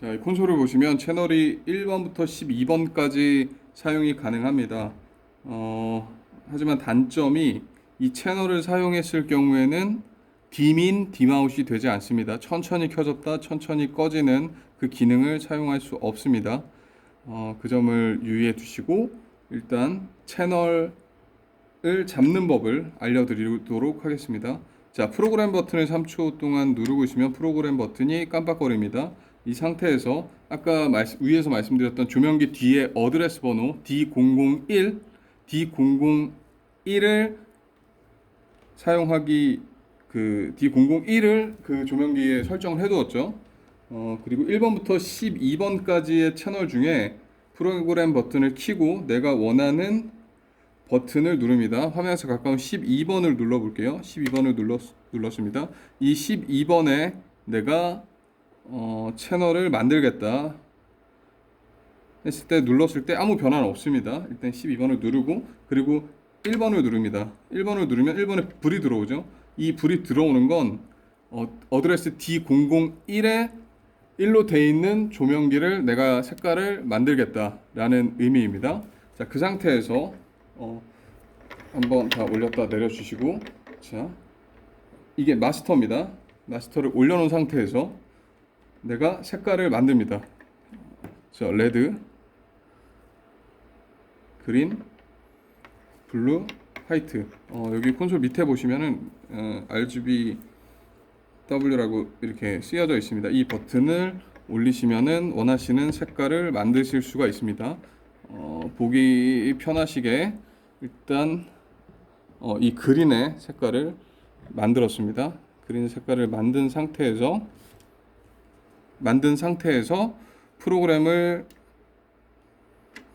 자, 이 콘솔을 보시면 채널이 1번부터 12번까지 사용이 가능합니다. 어, 하지만 단점이 이 채널을 사용했을 경우에는 딤인, 딤아웃이 되지 않습니다. 천천히 켜졌다, 천천히 꺼지는 그 기능을 사용할 수 없습니다. 어, 그 점을 유의해 두시고 일단 채널을 잡는 법을 알려드리도록 하겠습니다. 자, 프로그램 버튼을 3초 동안 누르고 있으면 프로그램 버튼이 깜빡거립니다. 이 상태에서 아까 말씀- 위에서 말씀드렸던 조명기 뒤에 어드레스 번호 D001, D001을 사용하기 그 D001을 그 조명기에 설정을 해두었죠. 어, 그리고 1번부터 12번까지의 채널 중에 프로그램 버튼을 키고 내가 원하는 버튼을 누릅니다. 화면에서 가까운 12번을 눌러 볼게요. 12번을 눌렀, 눌렀습니다. 이 12번에 내가 어, 채널을 만들겠다 했을 때 눌렀을 때 아무 변화는 없습니다. 일단 12번을 누르고 그리고 1번을 누릅니다. 1번을 누르면 1번에 불이 들어오죠. 이 불이 들어오는 건 어, 어드레스 D001에 1로 돼 있는 조명기를 내가 색깔을 만들겠다 라는 의미입니다. 자, 그 상태에서 어, 한번 다 올렸다 내려주시고 자, 이게 마스터입니다. 마스터를 올려놓은 상태에서 내가 색깔을 만듭니다. 자, 레드, 그린, 블루, 화이트. 어, 여기 콘솔 밑에 보시면은 어, RGB W라고 이렇게 쓰여져 있습니다. 이 버튼을 올리시면은 원하시는 색깔을 만드실 수가 있습니다. 어, 보기 편하시게 일단 어, 이 그린의 색깔을 만들었습니다. 그린 색깔을 만든 상태에서 만든 상태에서 프로그램을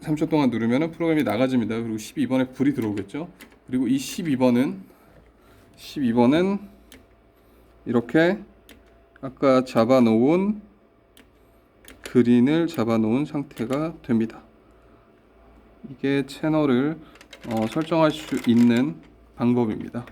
3초 동안 누르면 프로그램이 나가집니다. 그리고 12번에 불이 들어오겠죠. 그리고 이 12번은 12번은 이렇게 아까 잡아 놓은 그린을 잡아 놓은 상태가 됩니다. 이게 채널을 어, 설정할 수 있는 방법입니다.